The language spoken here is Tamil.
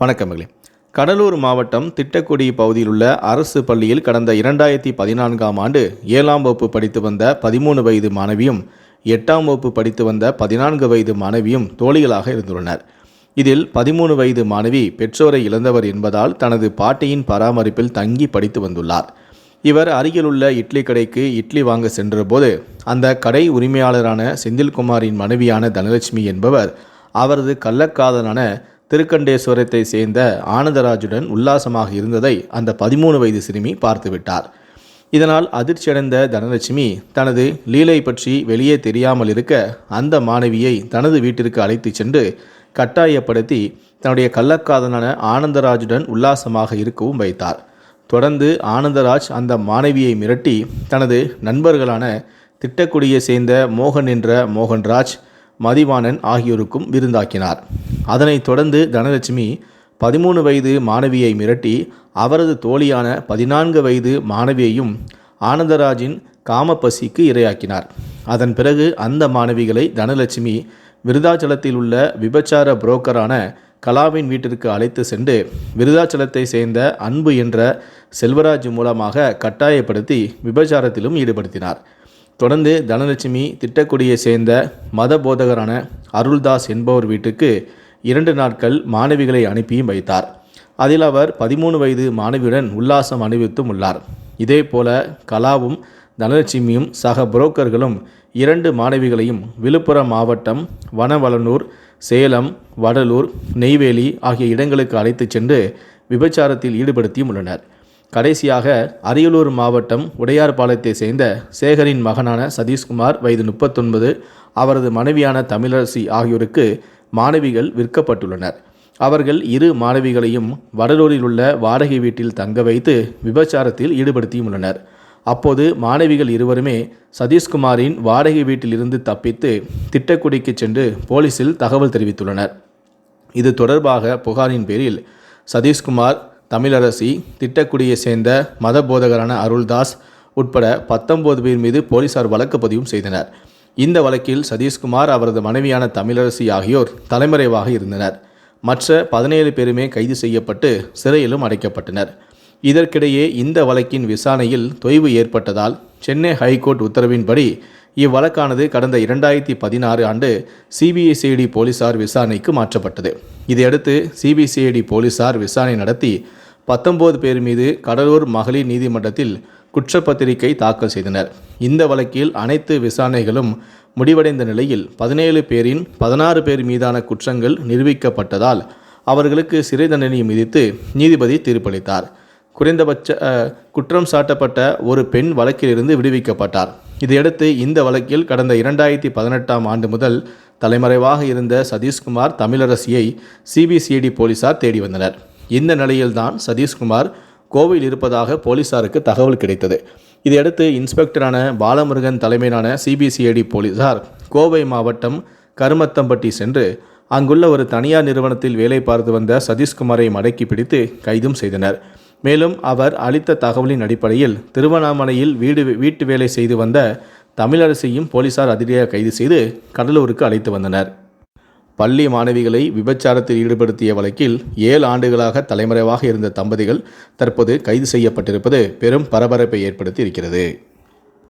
வணக்கங்களே கடலூர் மாவட்டம் திட்டக்குடி பகுதியில் உள்ள அரசு பள்ளியில் கடந்த இரண்டாயிரத்தி பதினான்காம் ஆண்டு ஏழாம் வகுப்பு படித்து வந்த பதிமூணு வயது மாணவியும் எட்டாம் வகுப்பு படித்து வந்த பதினான்கு வயது மாணவியும் தோழிகளாக இருந்துள்ளனர். இதில் பதிமூணு வயது மாணவி பெற்றோரை இழந்தவர் என்பதால் தனது பாட்டியின் பராமரிப்பில் தங்கி படித்து வந்துள்ளார். இவர் அருகிலுள்ள இட்லி கடைக்கு இட்லி வாங்க சென்றபோது அந்த கடை உரிமையாளரான செந்தில்குமாரின் மனைவியான தனலட்சுமி என்பவர் அவரது கள்ளக்காதலான திருக்கண்டேஸ்வரத்தை சேர்ந்த ஆனந்தராஜுடன் உல்லாசமாக இருந்ததை அந்த பதிமூணு வயது சிறுமி பார்த்துவிட்டார். இதனால் அதிர்ச்சியடைந்த தனலட்சுமி தனது லீலை பற்றி வெளியே தெரியாமல் இருக்க அந்த மாணவியை தனது வீட்டிற்கு அழைத்துச் சென்று கட்டாயப்படுத்தி தன்னுடைய கள்ளக்காதலான ஆனந்தராஜுடன் உல்லாசமாக இருக்கவும் வைத்தார். தொடர்ந்து ஆனந்தராஜ் அந்த மாணவியை மிரட்டி தனது நண்பர்களான திட்டக்குடியை சேர்ந்த மோகன் என்ற மோகன்ராஜ் மதிவாணன் ஆகியோருக்கும் விருந்தாக்கினார். அதனைத் தொடர்ந்து தனலட்சுமி பதிமூணு வயது மாணவியை மிரட்டி அவரது தோழியான பதினான்கு வயது மாணவியையும் ஆனந்தராஜின் காமப்பசிக்கு இரையாக்கினார். அதன் பிறகு அந்த மாணவிகளை தனலட்சுமி விருதாச்சலத்தில் உள்ள விபச்சார புரோக்கரான கலாவின் வீட்டிற்கு அழைத்து சென்று விருதாச்சலத்தை சேர்ந்த அன்பு என்ற செல்வராஜ் மூலமாக கட்டாயப்படுத்தி விபச்சாரத்திலும் ஈடுபடுத்தினார். தொடர்ந்து தனலட்சுமி திட்டக்குடியை சேர்ந்த மத போதகரான அருள்தாஸ் என்பவர் வீட்டுக்கு இரண்டு நாட்கள் மாணவிகளை அனுப்பியும் வைத்தார். அதில் அவர் பதிமூணு வயது மாணவியுடன் உல்லாசம் அணிவித்தும் உள்ளார். இதேபோல கலாவும் தனலட்சுமியும் சக புரோக்கர்களும் இரண்டு மாணவிகளையும் விழுப்புரம் மாவட்டம் வனவளனூர் சேலம் வடலூர் நெய்வேலி ஆகிய இடங்களுக்கு அழைத்துச் சென்று விபச்சாரத்தில் ஈடுபடுத்தியும் உள்ளனர். கடைசியாக அரியலூர் மாவட்டம் உடையார்பாளையத்தை சேர்ந்த சேகரின் மகனான சதீஷ்குமார் வயது முப்பத்தொன்பது அவரது மனைவியான தமிழரசி ஆகியோருக்கு மாணவிகள் விற்கப்பட்டுள்ளனர். அவர்கள் இரு மாணவிகளையும் வடலூரில் உள்ள வாடகை வீட்டில் தங்க வைத்து விபச்சாரத்தில் ஈடுபடுத்தியும் உள்ளனர். அப்போது மாணவிகள் இருவருமே சதீஷ்குமாரின் வாடகை வீட்டிலிருந்து தப்பித்து திட்டக்குடிக்கு சென்று போலீசில் தகவல் தெரிவித்துள்ளனர். இது தொடர்பாக புகாரின் பேரில் சதீஷ்குமார் தமிழரசி திட்டக்குடியை சேர்ந்த மத போதகரான அருள்தாஸ் உட்பட பத்தொன்பது பேர் மீது போலீசார் வழக்கு பதிவும் செய்தனர். இந்த வழக்கில் சதீஷ்குமார் அவரது மனைவியான தமிழரசி ஆகியோர் தலைமறைவாக இருந்தனர். மற்ற பதினேழு பேருமே கைது செய்யப்பட்டு சிறையிலும் அடைக்கப்பட்டனர். இதற்கிடையே இந்த வழக்கின் விசாரணையில் தொய்வு ஏற்பட்டதால் சென்னை ஹைகோர்ட் உத்தரவின்படி இவ்வழக்கானது கடந்த இரண்டாயிரத்தி பதினாறு ஆண்டு சிபிஐசிஐடி போலீசார் விசாரணைக்கு மாற்றப்பட்டது. இதையடுத்து சிபிசிஐடி போலீசார் விசாரணை நடத்தி பத்தொன்பது பேர் மீது கடலூர் மகளிர் நீதிமன்றத்தில் குற்றப்பத்திரிகை தாக்கல் செய்தனர். இந்த வழக்கில் அனைத்து விசாரணைகளும் முடிவடைந்த நிலையில் பதினேழு பேரின் பதினாறு பேர் மீதான குற்றங்கள் நிரூபிக்கப்பட்டதால் அவர்களுக்கு சிறை தண்டனை விதித்து நீதிபதி தீர்ப்பளித்தார். குறைந்தபட்ச அஹ், குற்றம் சாட்டப்பட்ட ஒரு பெண் வழக்கிலிருந்து விடுவிக்கப்பட்டார். இதையடுத்து இந்த வழக்கில் கடந்த இரண்டாயிரத்தி பதினெட்டாம் ஆண்டு முதல் தலைமறைவாக இருந்த சதீஷ்குமார் தமிழரசியை சிபிசிஐடி போலீசார் தேடி வந்தனர். இந்த நிலையில்தான் சதீஷ்குமார் கோவையில் இருப்பதாக போலீசாருக்கு தகவல் கிடைத்தது. இதையடுத்து இன்ஸ்பெக்டரான பாலமுருகன் தலைமையிலான சிபிசிஐடி போலீசார் கோவை மாவட்டம் கருமத்தம்பட்டி சென்று அங்குள்ள ஒரு தனியார் நிறுவனத்தில் வேலை பார்த்து வந்த சதீஷ்குமாரை மடக்கி பிடித்து கைதும் செய்தனர். மேலும் அவர் அளித்த தகவலின் அடிப்படையில் திருவண்ணாமலையில் வீடு வீட்டு வேலை செய்து வந்த தமிழரசியும் போலீசார் அதிரடியாக கைது செய்து கடலூருக்கு அழைத்து வந்தனர். பள்ளி மாணவிகளை விபச்சாரத்தில் ஈடுபடுத்திய வழக்கில் ஏழு ஆண்டுகளாக தலைமறைவாக இருந்த தம்பதிகள் தற்போது கைது செய்யப்பட்டிருப்பது பெரும் பரபரப்பை ஏற்படுத்தி இருக்கிறது.